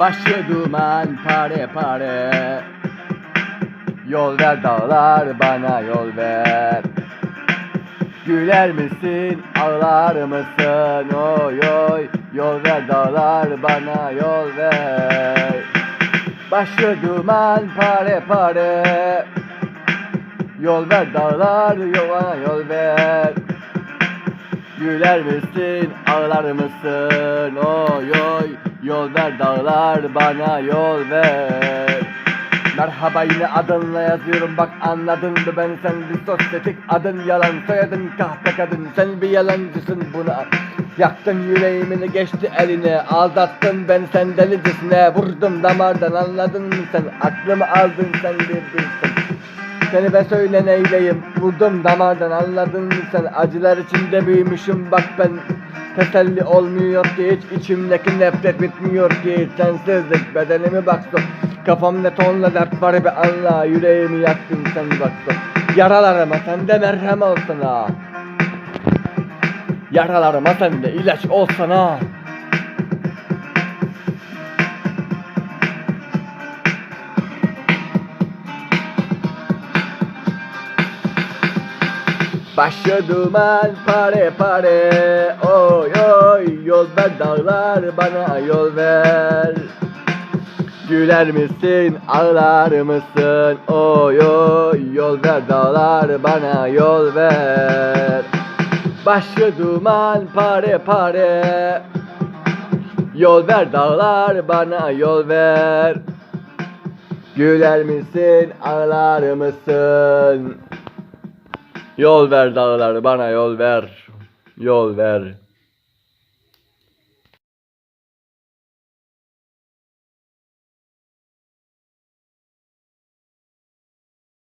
Başı duman pare pare. Yol ver dağlar bana yol ver. Güler misin ağlar mısın? Oy oy. Yol ver dağlar bana yol ver. Başı duman pare pare. Yol ver dağlar yola yol ver Güler misin ağlar mısın? Oy oy Yol ver dağlar bana yol ver. Merhaba yine adınla yazıyorum bak anladın mı? Ben sen bir sosyetik adın yalan soyadın kahpe kadın. Sen bir yalancısın buna Yaktın yüreğimini geçti eline aldattın. Ben sen delicesine vurdum damardan anladın mı? Sen aklımı aldın sen bir bilsin seni ben söyle neyleyim? Vurdum damardan anladın mı sen? Acılar içinde büyümüşüm bak ben Teselli olmuyor ki hiç. İçimdeki nefret bitmiyor ki Sensizlik bedenimi baksın Kafamda tonla dert var be Allah Yüreğimi yaktın sen baksın Yaralarıma sende merhem olsun ha. Yaralarıma sende ilaç olsun Başı duman pare pare. Oy oy yol ver dağlar bana yol ver. Güler misin ağlar mısın? Oy oy yol ver dağlar bana yol ver. Başı duman pare pare. Yol ver dağlar bana yol ver. Güler misin ağlar mısın Yol ver dağlar bana yol ver. Yol ver.